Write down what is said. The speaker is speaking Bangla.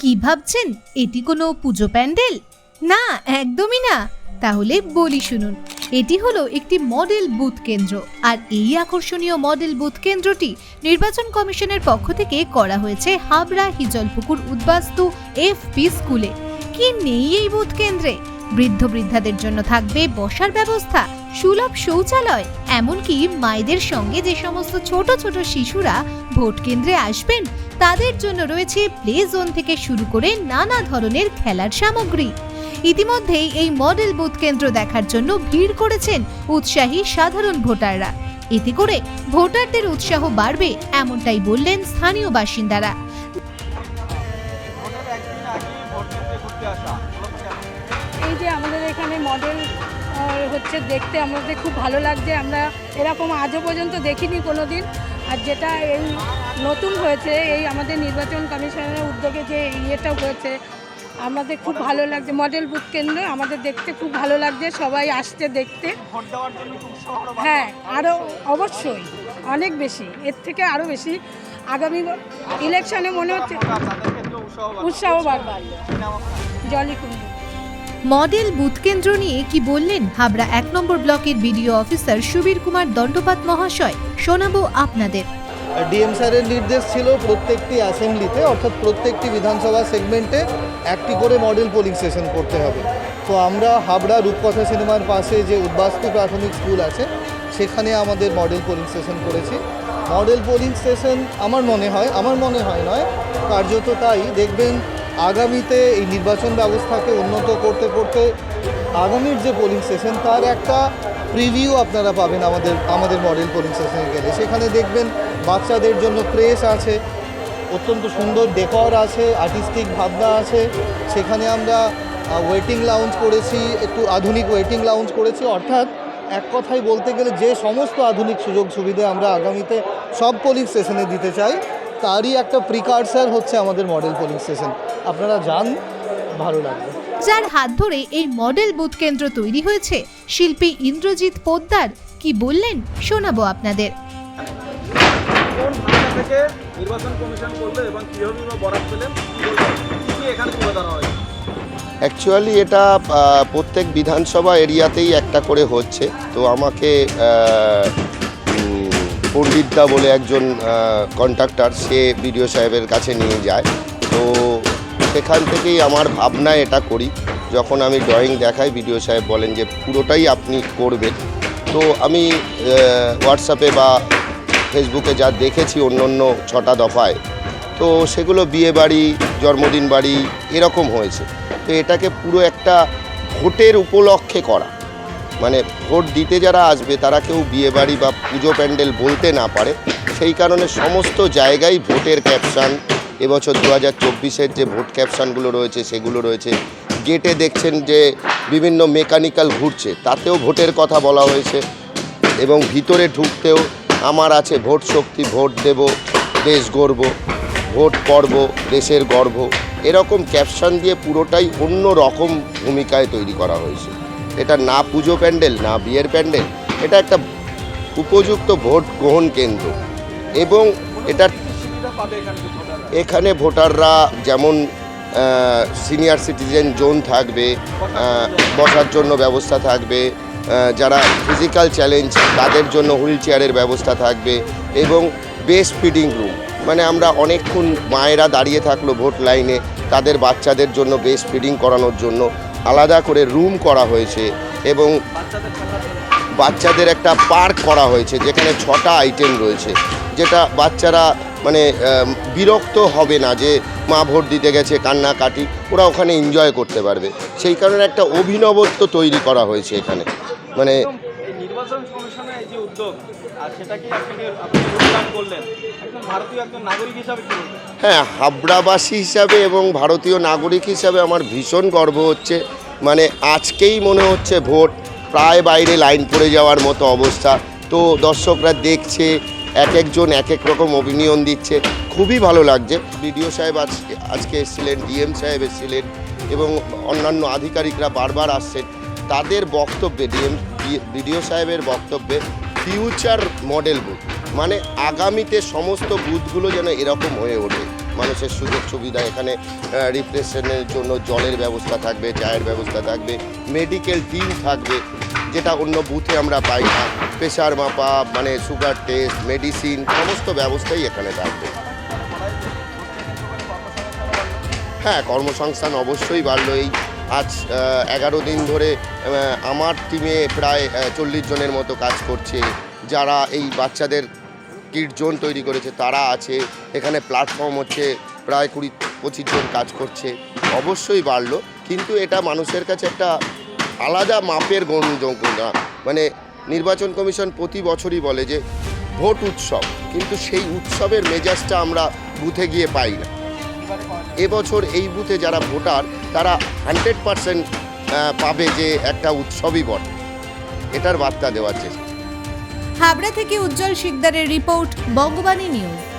কি ভাবছেন? এটি কোনো পুজো প্যান্ডেল? না, একদমই না। তাহলে বলি শুনুন, এটি হলো একটি মডেল বুথ কেন্দ্র, আর এই আকর্ষণীয় মডেল বুথ কেন্দ্রটি নির্বাচন কমিশনের পক্ষ থেকে করা হয়েছে হাবড়া হিজলপুকুর উদ্বাস্তু এফ পি স্কুলে। কি নেই এই বুথ কেন্দ্রে? বৃদ্ধ বৃদ্ধাদের জন্য থাকবে বসার ব্যবস্থা, সুলভ শৌচালয়, এমনকি মায়েদের সঙ্গে যে সমস্ত ছোট ছোট শিশুরা ভোট কেন্দ্রে আসবেন, তাদের জন্য রয়েছে প্লে জোন থেকে শুরু করে নানা ধরনের খেলার সামগ্রী। ইতিমধ্যেই এই মডেল বুথ কেন্দ্র দেখার জন্য ভিড় করেছেন উৎসাহী সাধারণ ভোটাররা। এতে করে ভোটারদের উৎসাহ বাড়বে, এমনটাই বললেন স্থানীয় বাসিন্দারা। এখানে মডেল হচ্ছে দেখতে আমাদের খুব ভালো লাগছে। আমরা এরকম আজও পর্যন্ত দেখিনি কোনো দিন আর যেটা এই নতুন হয়েছে এই আমাদের নির্বাচন কমিশনের উদ্যোগে যে ইয়েটা হয়েছে আমাদের খুব ভালো লাগছে। মডেল বুথ কেন্দ্র আমাদের দেখতে খুব ভালো লাগছে সবাই আসছে দেখতে। হ্যাঁ আরও অবশ্যই অনেক বেশি এর থেকে আরও বেশি। আগামী ইলেকশনে মনে হচ্ছে উৎসাহ বাড়বে। জলি কুণ্ডু মডেল বুথ কেন্দ্র নিয়ে কি বললেন হাবড়া এক নম্বর ব্লকের বিডিও অফিসার সুবীর কুমার দণ্ডপাত মহাশয়, শোনাবো আপনাদের। ডিএম স্যারের নির্দেশ ছিল প্রত্যেকটি অ্যাসেম্বলিতে, অর্থাৎ প্রত্যেকটি বিধানসভা সেগমেন্টে একটি করে মডেল পোলিং স্টেশন করতে হবে। তো আমরা হাবড়া রূপকথা সিনেমার পাশে যে উদ্বাস্তু প্রাথমিক স্কুল আছে, সেখানে আমাদের মডেল পোলিং স্টেশন করেছি। মডেল পোলিং স্টেশন আমার মনে হয়, আমার মনে হয় নয়, কার্যত তাই। দেখবেন আগামীতে এই নির্বাচন ব্যবস্থাকে উন্নত করতে করতে আগামীর যে পোলিং স্টেশন তার একটা প্রিভিউ আপনারা পাবেন আমাদের আমাদের মডেল পোলিং স্টেশনে গেলে। সেখানে দেখবেন বাচ্চাদের জন্য ক্রেস আছে, অত্যন্ত সুন্দর ডেকর আছে আর্টিস্টিক ভাবনা আছে। সেখানে আমরা ওয়েটিং লাউঞ্জ করেছি, একটু আধুনিক ওয়েটিং লাউঞ্জ করেছি। অর্থাৎ এক কথায় বলতে গেলে যে সমস্ত আধুনিক সুযোগ সুবিধা আমরা আগামীতে সব পোলিং স্টেশনে দিতে চাই তারই একটা প্রিকারসার হচ্ছে আমাদের মডেল পোলিং স্টেশন আপনারা যান ভালো লাগবে। যার হাত ধরে এই মডেল বুথ কেন্দ্র তৈরি হয়েছে শিল্পী ইন্দ্রজিৎ পোদ্দার। কি বললেন শোনাবো আপনাদের। কোন ভাষা থেকে নির্বাচন কমিশন করল এবং কীভাবে বরাদ পেলেন কি বলবেন? কি কি এখানে তুলে ধরা হয়? অ্যাকচুয়ালি এটা প্রত্যেক বিধানসভা এরিয়াতেই একটা করে হচ্ছে। তো আমাকে পণ্ডিতদা বলে একজন কন্ট্রাক্টর সে বিডিও সাহেবের কাছে নিয়ে যায়। তো সেখান থেকেই আমার ভাবনা এটা করি, যখন আমি ড্রয়িং দেখাই, বিডিও সাহেব বলেন যে পুরোটাই আপনি করবেন। তো আমি হোয়াটসঅ্যাপে বা ফেসবুকে যা দেখেছি অন্য অন্য ছটা দফায়, তো সেগুলো বিয়ে বাড়ি, জন্মদিন বাড়ি এরকম হয়েছে। তো এটাকে পুরো একটা ভোটের উপলক্ষে করা। মানে ভোট দিতে যারা আসবে, তারা কেউ বিয়েবাড়ি বা পুজো প্যান্ডেল বলতে না পারে। সেই কারণে সমস্ত জায়গায় ভোটের ক্যাপশান এবছর দু হাজার চব্বিশের যে ভোট ক্যাপশানগুলো রয়েছে, সেগুলো রয়েছে। গেটে দেখছেন যে বিভিন্ন মেকানিক্যাল ঘুরছে, তাতেও ভোটের কথা বলা হয়েছে এবং ভিতরে ঢুকতেও আমার আছে, ভোট শক্তি, ভোট দেব, দেশ গর্ব ভোট পর্ব দেশের গর্ব। এরকম ক্যাপশন দিয়ে পুরোটাই অন্য রকম ভূমিকায় তৈরি করা হয়েছে। এটা না পুজো প্যান্ডেল, না বিয়ের প্যান্ডেল, এটা একটা উপযুক্ত ভোট গ্রহণ কেন্দ্র। এবং পাবে এখানে ভোটাররা যেমন সিনিয়র সিটিজেন জোন থাকবে বসার জন্য ব্যবস্থা থাকবে যারা ফিজিক্যাল চ্যালেঞ্জ তাদের জন্য হুইল চেয়ারের ব্যবস্থা থাকবে এবং বেস্ট ফিডিং রুম মানে আমরা অনেকক্ষণ মায়েরা দাঁড়িয়ে থাকল ভোট লাইনে, তাদের বাচ্চাদের জন্য বেস্ট ফিডিং করানোর জন্য। আলাদা করে রুম করা হয়েছে এবং বাচ্চাদের একটা পার্ক করা হয়েছে, যেখানে ছটা আইটেম রয়েছে। যেটা বাচ্চারা মানে বিরক্ত হবে না যে মা ভোট দিতে গেছে, কান্নাকাটি, ওরা ওখানে এনজয় করতে পারবে। সেই কারণে একটা অভিনবত্ব তৈরি করা হয়েছে এখানে। মানে উদ্যোগ। আর আপনি করলেন। একজন ভারতীয়, একজন নাগরিক কি হ্যাঁ হাবড়াবাসী হিসাবে এবং ভারতীয় নাগরিক হিসাবে আমার ভীষণ গর্ব হচ্ছে। মানে আজকেই মনে হচ্ছে ভোট, প্রায় বাইরে লাইন পড়ে যাওয়ার মতো অবস্থা। তো দর্শকরা দেখছে, এক একজন এক এক রকম অপিনিয়ন দিচ্ছে। খুবই ভালো লাগছে। বিডিও সাহেব আজকে আজকে এসেছিলেন, ডিএম সাহেব এসেছিলেন এবং অন্যান্য আধিকারিকরা বারবার আসছেন। তাদের বক্তব্যে, ডিএম, বিডিও সাহেবের বক্তব্যে ফিউচার মডেল বুথ মানে আগামীতে সমস্ত বুথগুলো যেন এরকম হয়ে ওঠে। মানুষের সুযোগ সুবিধা এখানে রিফ্রেশনের জন্য জলের ব্যবস্থা থাকবে, চায়ের ব্যবস্থা থাকবে মেডিকেল টিম থাকবে, যেটা অন্য বুথে আমরা পাই না। প্রেশার মাপা মানে সুগার টেস্ট মেডিসিন সমস্ত ব্যবস্থাই এখানে থাকবে। হ্যাঁ কর্মসংস্থান অবশ্যই বাড়লো। এই আজ এগারো দিন ধরে আমার টিমে প্রায় চল্লিশ জনের মতো কাজ করছে। যারা এই বাচ্চাদের কিট জোন তৈরি করেছে, তারা আছে। এখানে প্ল্যাটফর্ম হচ্ছে, প্রায় কুড়ি, পঁচিশ জন কাজ করছে। অবশ্যই বাড়লো, কিন্তু এটা মানুষের কাছে একটা আলাদা মাপের গণযোগ্যতা মানে নির্বাচন কমিশন প্রতি বছরই বলে যে, ভোট উৎসব। কিন্তু সেই উৎসবের মেজাজটা আমরা বুথে গিয়ে পাই না। এবছর এই বুথে যারা ভোটার, তারা হান্ড্রেড পারসেন্ট পাবে যে একটা উৎসবই বটে। এটার বার্তা দেওয়ার চেষ্টা। হাবড়া থেকে উজ্জ্বল শিকদারের রিপোর্ট, বঙ্গবাণী নিউজ।